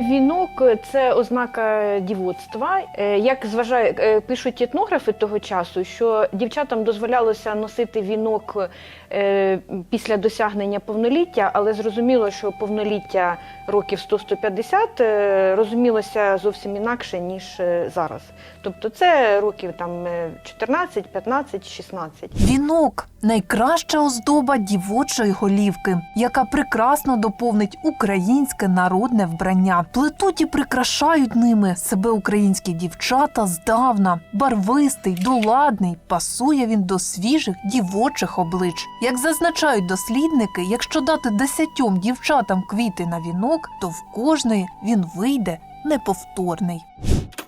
Вінок це ознака дівоцтва. Е, Як зважає, е, пишуть етнографи того часу, що дівчатам дозволялося носити вінок е, після досягнення повноліття, але зрозуміло, що повноліття років 100-150 е, розумілося зовсім інакше ніж зараз. Тобто це років там е, 14, 15, 16. Вінок найкраща оздоба дівочої голівки, яка прекрасно доповнить українське народне вбрання. Плетуть і прикрашають ними себе українські дівчата здавна. Барвистий, доладний, пасує він до свіжих дівочих облич. Як зазначають дослідники, якщо дати десятьом дівчатам квіти на вінок, то в кожної він вийде неповторний.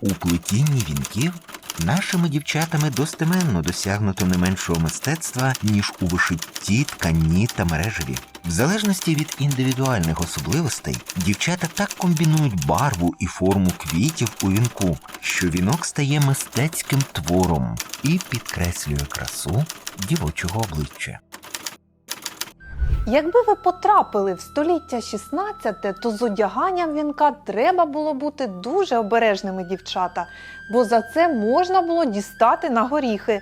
У плетінні вінків нашими дівчатами достеменно досягнуто не меншого мистецтва, ніж у вишитті, тканні та мережеві. В залежності від індивідуальних особливостей, дівчата так комбінують барву і форму квітів у вінку, що вінок стає мистецьким твором і підкреслює красу дівочого обличчя. Якби ви потрапили в століття 16, то з одяганням вінка треба було бути дуже обережними, дівчата, бо за це можна було дістати на горіхи.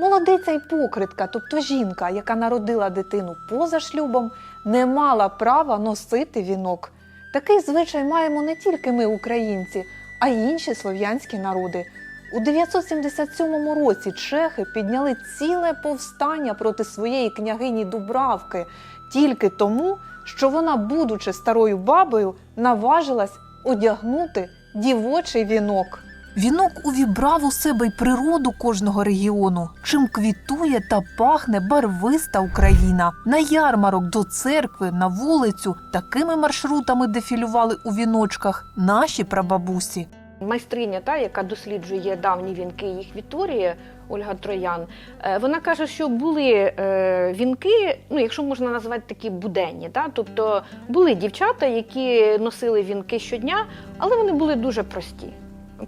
Молодиця й покритка, тобто жінка, яка народила дитину поза шлюбом, не мала права носити вінок. Такий звичай маємо не тільки ми, українці, а й інші слов'янські народи. У 977 році чехи підняли ціле повстання проти своєї княгині Дубравки тільки тому, що вона, будучи старою бабою, наважилась одягнути дівочий вінок. Вінок увібрав у себе й природу кожного регіону, чим квітує та пахне барвиста Україна. На ярмарок до церкви, на вулицю такими маршрутами дефілювали у віночках наші прабабусі. Майстриня, та, яка досліджує давні вінки, їх відтворює, Ольга Троян, е, вона каже, що були е, вінки, ну якщо можна назвати такі буденні, та, тобто були дівчата, які носили вінки щодня, але вони були дуже прості.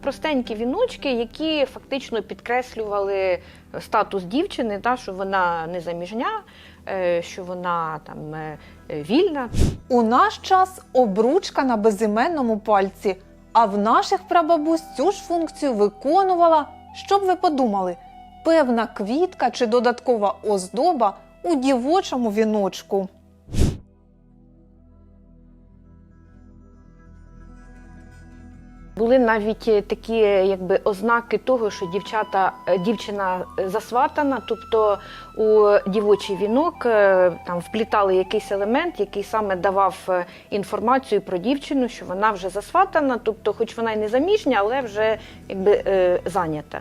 Простенькі віночки, які фактично підкреслювали статус дівчини, та, що вона не заміжня, е, що вона там вільна. У наш час обручка на безіменному пальці, а в наших прабабусь цю ж функцію виконувала, що б ви подумали, певна квітка чи додаткова оздоба у дівочому віночку. Були навіть е, такі е, якби ознаки того, що дівчата, е, дівчина засватана, тобто у дівочий вінок там вплітали якийсь елемент, який саме давав інформацію про дівчину, що вона вже засватана, тобто, хоч вона й не заміжня, але вже якби зайнята.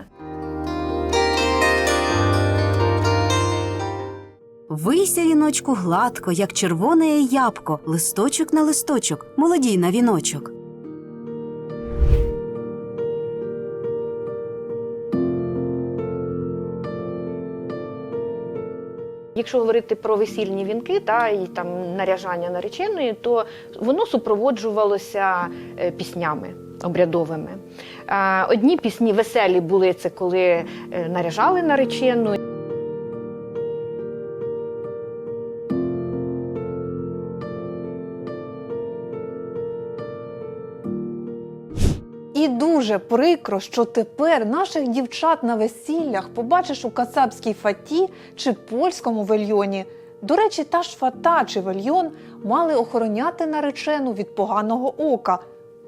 Вийся віночку гладко, як червоне ябко, листочок на листочок, молодій на віночок. Якщо говорити про весільні вінки та і там наряжання нареченої, то воно супроводжувалося е, піснями обрядовими. Е, Одні пісні веселі були це коли е, наряжали наречену. І дуже прикро, що тепер наших дівчат на весіллях побачиш у кацапській фаті чи польському вельйоні. До речі, та ж фата чи вельйон мали охороняти наречену від поганого ока.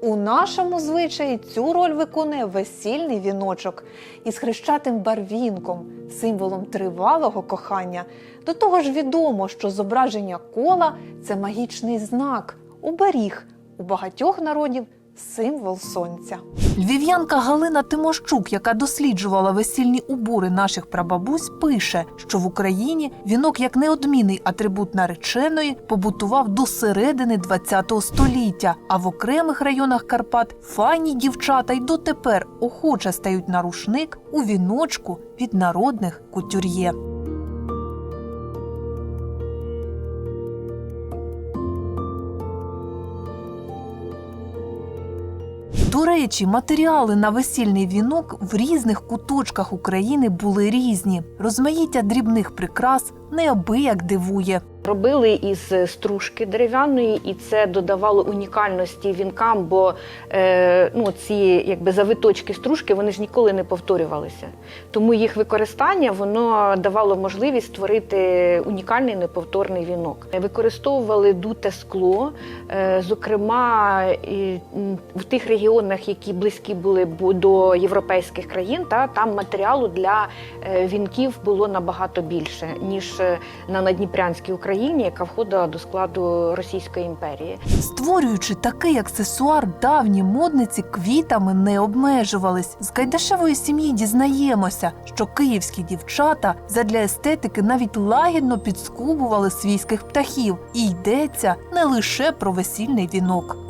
У нашому звичаї цю роль виконує весільний віночок із хрещатим барвінком, символом тривалого кохання. До того ж відомо, що зображення кола це магічний знак, оберіг у багатьох народів символ сонця. Львів'янка Галина Тимощук, яка досліджувала весільні убори наших прабабусь, пише, що в Україні вінок як неодмінний атрибут нареченої побутував до середини ХХ століття, а в окремих районах Карпат файні дівчата й дотепер охоче стають на рушник у віночку від народних кутюр'є. d'où речі, матеріали на весільний вінок в різних куточках України були різні. Розмаїття дрібних прикрас неабияк дивує. Робили із стружки дерев'яної, і це додавало унікальності вінкам, бо е, ну, ці якби завиточки стружки вони ж ніколи не повторювалися. Тому їх використання воно давало можливість створити унікальний неповторний вінок. Використовували дуте скло, е, зокрема і, в тих регіонах, які близькі були до європейських країн, та там матеріалу для е, вінків було набагато більше ніж е, на Надніпрянській Україні, яка входила до складу Російської імперії. Створюючи такий аксесуар, давні модниці квітами не обмежувались. З Гайдашевої сім'ї дізнаємося, що київські дівчата задля естетики навіть лагідно підскубували свійських птахів, і йдеться не лише про весільний вінок.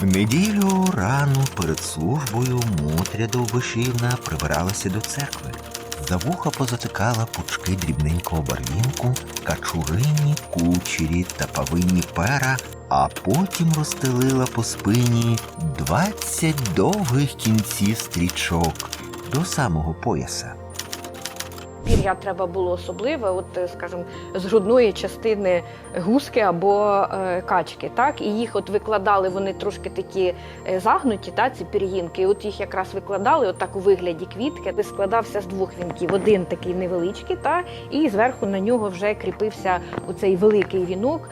В неділю рано перед службою Мотря Довбишівна прибиралася до церкви. За вуха позатикала пучки дрібненького барвінку, качурині, кучері та павинні пера, а потім розстелила по спині двадцять довгих кінців стрічок до самого пояса. Пір'я треба було особливе, от, е, скажімо, з грудної частини гуски або е, качки. Так? І їх от викладали, вони трошки такі е, загнуті, та, ці пір'їнки. І от їх якраз викладали отак у вигляді квітки. Він складався з двох вінків. Один такий невеличкий, та, і зверху на нього вже кріпився оцей великий вінок,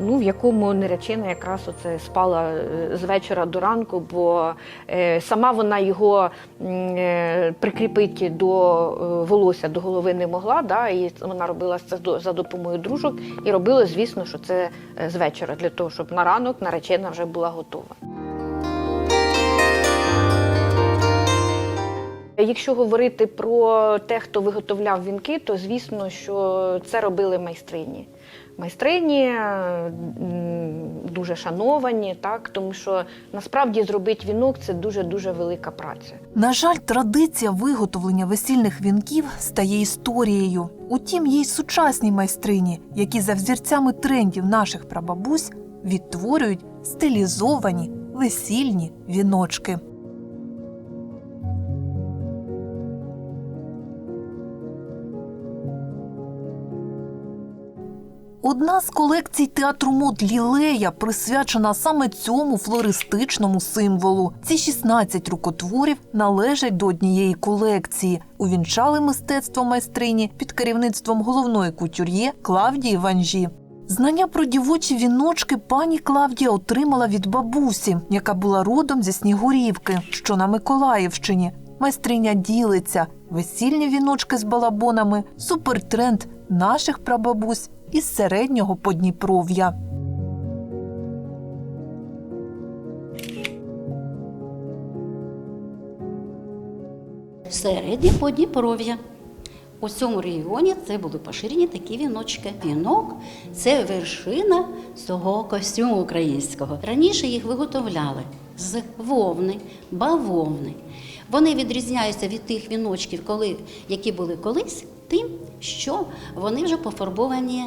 ну, в якому наречена якраз оце спала з вечора до ранку, бо сама вона його м, прикріпити до волосся, до голови не могла. Да, і вона робила це за допомогою дружок і робила, звісно, що це е, з вечора, для того, щоб на ранок наречена вже була готова. Якщо говорити про те, хто виготовляв вінки, то звісно, що це робили майстрині. Майстрині дуже шановані, так тому що насправді зробити вінок це дуже дуже велика праця. На жаль, традиція виготовлення весільних вінків стає історією. Утім, є й сучасні майстрині, які за взірцями трендів наших прабабусь відтворюють стилізовані весільні віночки. Одна з колекцій театру мод Лілея присвячена саме цьому флористичному символу. Ці 16 рукотворів належать до однієї колекції. Увінчали мистецтво майстрині під керівництвом головної кутюр'є Клавдії Ванжі. Знання про дівочі віночки пані Клавдія отримала від бабусі, яка була родом зі Снігурівки, що на Миколаївщині. Майстриня ділиться весільні віночки з балабонами, супертренд наших прабабусь із середнього Подніпров'я. Середнє Подніпров'я. У цьому регіоні це були поширені такі віночки. Вінок це вершина цього костюму українського. Раніше їх виготовляли з вовни, бавовни. Вони відрізняються від тих віночків, коли, які були колись, тим, що вони вже пофарбовані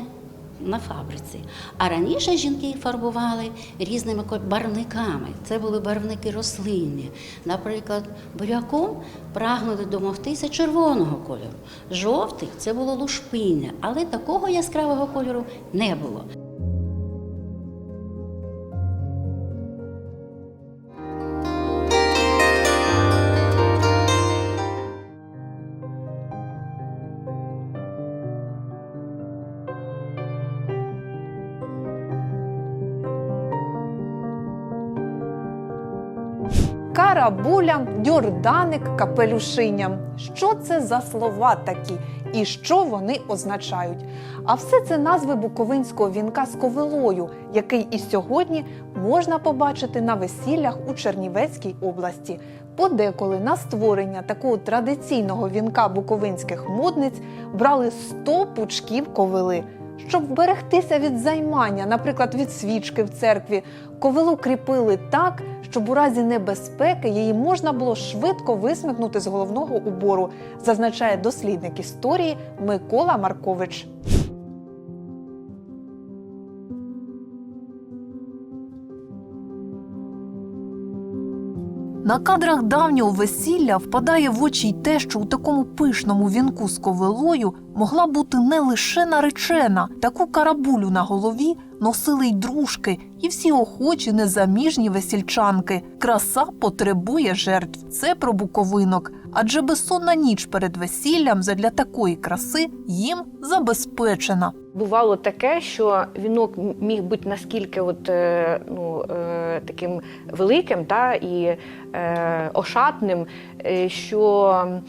на фабриці. А раніше жінки фарбували різними барвниками. Це були барвники рослинні. Наприклад, буряком прагнули домогтися червоного кольору. Жовтий це було лушпиння, але такого яскравого кольору не було. Карабулям, дюрданик, капелюшиням. Що це за слова такі і що вони означають? А все це назви буковинського вінка з ковилою, який і сьогодні можна побачити на весіллях у Чернівецькій області. Подеколи на створення такого традиційного вінка буковинських модниць брали 100 пучків ковили. Щоб вберегтися від займання, наприклад, від свічки в церкві, ковилу кріпили так, щоб у разі небезпеки її можна було швидко висмикнути з головного убору, зазначає дослідник історії Микола Маркович. На кадрах давнього весілля впадає в очі й те, що у такому пишному вінку з ковилою могла бути не лише наречена, таку карабулю на голові носили й дружки, і всі охочі незаміжні весільчанки. Краса потребує жертв. Це про буковинок. Адже безсонна ніч перед весіллям задля такої краси їм забезпечена. Бувало таке, що вінок міг бути наскільки от, е, ну, е, таким великим та, і е, ошатним, е, що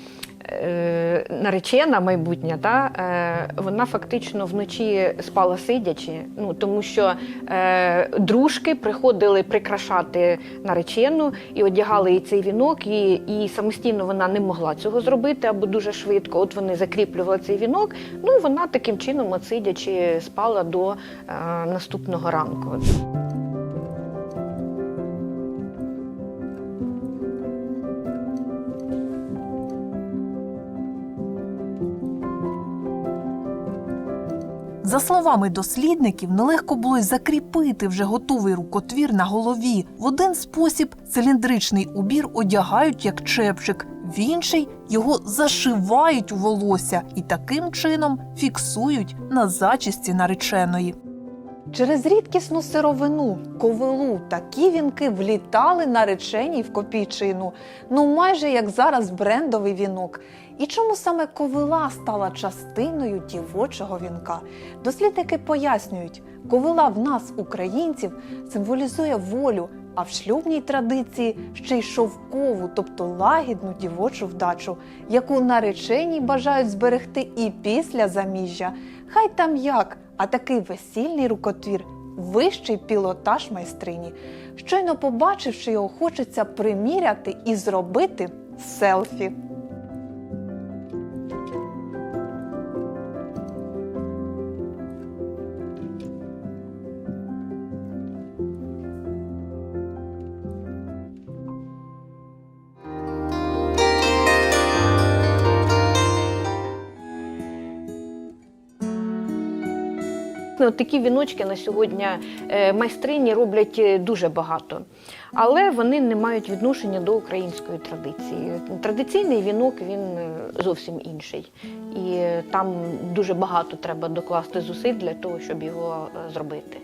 наречена майбутня, та, е, вона фактично вночі спала сидячи, ну, тому що е, дружки приходили прикрашати наречену і одягали їй цей вінок, і, і самостійно вона не могла цього зробити або дуже швидко. От вони закріплювали цей вінок, ну і вона таким чином, от сидячи, спала до е, наступного ранку. За словами дослідників, нелегко було й закріпити вже готовий рукотвір на голові. В один спосіб циліндричний убір одягають як чепчик, в інший його зашивають у волосся і таким чином фіксують на зачісті нареченої. Через рідкісну сировину, ковилу, такі вінки влітали нареченій в копійчину, ну майже як зараз брендовий вінок. І чому саме ковила стала частиною дівочого вінка? Дослідники пояснюють, ковила в нас, українців, символізує волю, а в шлюбній традиції ще й шовкову, тобто лагідну дівочу вдачу, яку наречені бажають зберегти і після заміжжя. Хай там як, а такий весільний рукотвір вищий пілотаж майстрині. Щойно побачивши його, хочеться приміряти і зробити селфі. От такі віночки на сьогодні е, майстрині роблять е, дуже багато, але вони не мають відношення до української традиції. Традиційний вінок він е, зовсім інший, і там дуже багато треба докласти зусиль для того, щоб його зробити.